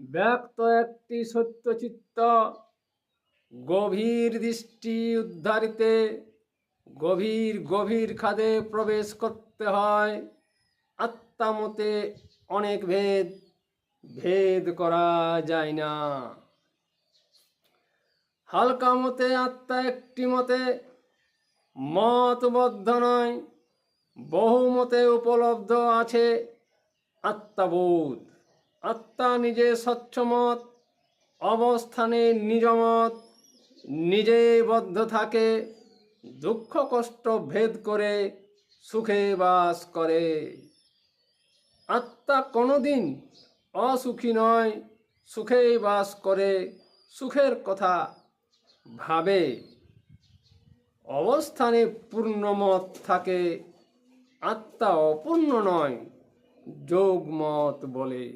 ব্যক্ত একটি সত্যচিত্ত গভীর দৃষ্টি উদ্ধারিতে গভীর গভীর খাদে প্রবেশ করতে হয়। আত্মামতে অনেক ভেদ ভেদ করা যায় না। হালকা মতে আত্মা একটি মতে মতবদ্ধ নয়, বহু মতে উপলব্ধ আছে আত্মাবোধ। আত্মা নিজে স্বচ্ছমত, অবস্থানে নিজমত, নিজে বদ্ধ থাকে, দুঃখ কষ্ট ভেদ করে, সুখে বাস করে। আত্মা কোনোদিন অসুখী নয় সুখেই বাস করে, সুখের কথা ভাবে। অবস্থানে পূর্ণমত থাকে, আত্মা অপূর্ণ নয়, যোগমত বলে।